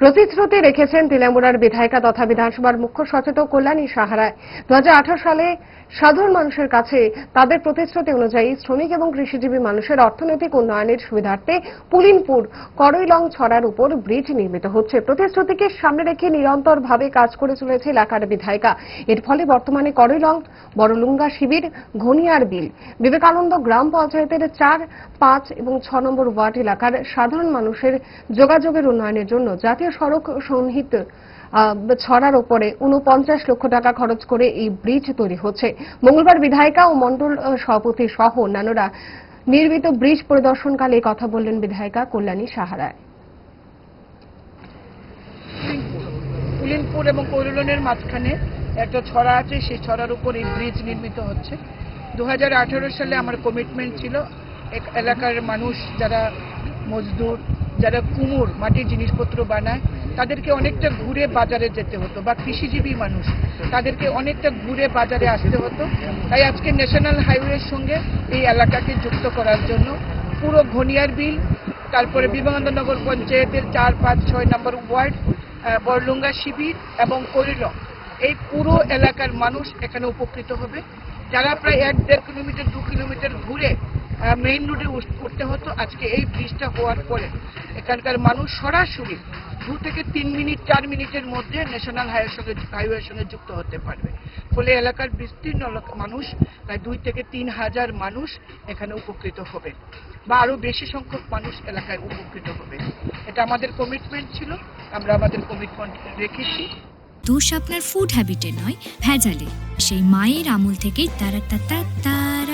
প্রতিশ্রুতি রেখেছেন তিলামুড়ার বিধায়িকা তথা বিধানসভার মুখ্য সচেতক কল্যাণী সাহারায়। দু হাজার আঠারো সালে সাধারণ মানুষের কাছে তাদের প্রতিশ্রুতি অনুযায়ী শ্রমিক এবং কৃষিজীবী মানুষের অর্থনৈতিক উন্নয়নের সুবিধার্থে পুলিনপুর করইলং ছড়ার উপর ব্রিজ নির্মিত হচ্ছে। প্রতিশ্রুতিকে সামনে রেখে নিরন্তরভাবে কাজ করে চলেছে এলাকার বিধায়িকা। এর ফলে বর্তমানে করইলং, বড়লুঙ্গা শিবির, ঘনিয়ার বিল, বিবেকানন্দ গ্রাম পঞ্চায়েতের চার, পাঁচ এবং ছ নম্বর ওয়ার্ড এলাকার সাধারণ মানুষের যোগাযোগের উন্নয়নের জন্য জাতীয় সড়ক সংহিত ছড়ার ওপরে উনপঞ্চাশ লক্ষ টাকা খরচ করে এই ব্রিজ তৈরি হচ্ছে। মঙ্গলবার বিধায়িকা ও মন্ডল সভাপতি সহ অন্যান্যরা নির্মিত ব্রিজ পরিদর্শনকালে কথা বললেন বিধায়িকা কল্যাণী সাহারায়। পুলিনপুর এবং কৈরলনের মাঝখানে একটা ছড়া আছে, সেই ছড়ার উপর এই ব্রিজ নির্মিত হচ্ছে। দু হাজার আঠারো সালে আমার কমিটমেন্ট ছিল, এক এলাকার মানুষ যারা মজদুর যারা কুমোর মাটির জিনিসপত্র বানায় তাদেরকে অনেকটা ঘুরে বাজারে যেতে হতো বা কৃষিজীবী মানুষ তাদেরকে অনেকটা ঘুরে বাজারে আসতে হতো। তাই আজকে ন্যাশনাল হাইওয়ের সঙ্গে এই এলাকাকে যুক্ত করার জন্য পুরো ঘনিয়ার বিল তারপরে বিবেকানন্দনগর পঞ্চায়েতের চার পাঁচ ছয় নম্বর ওয়ার্ড আহ, বড়লুঙ্গা শিবির এবং কৈরিলং এই পুরো এলাকার মানুষ এখানে উপকৃত হবে। যারা প্রায় এক দেড় কিলোমিটার দু কিলোমিটার ঘুরে মেইন রোডে উঠতে হতো, আজকে এই ব্রিজটা হওয়ার পরে। এখানকার মানুষ সরাসরি দু থেকে তিন মিনিট, চার মিনিটের মধ্যে ন্যাশনাল হাইওয়ের সঙ্গে হাইওয়ের সঙ্গে যুক্ত হতে পারবে। ফলে এলাকার বিস্তীর্ণ মানুষ, প্রায় দুই থেকে তিন হাজার মানুষ এখানে উপকৃত হবে বা আরও বেশি সংখ্যক মানুষ এলাকায় উপকৃত হবে। এটা আমাদের কমিটমেন্ট ছিল, আমরা আমাদের কমিটমেন্ট রেখেছি। দোষ আপনার ফুড হ্যাবিটে নয়, ভেজালে। সেই মায়ের আমল থেকেই তারা তারা তারা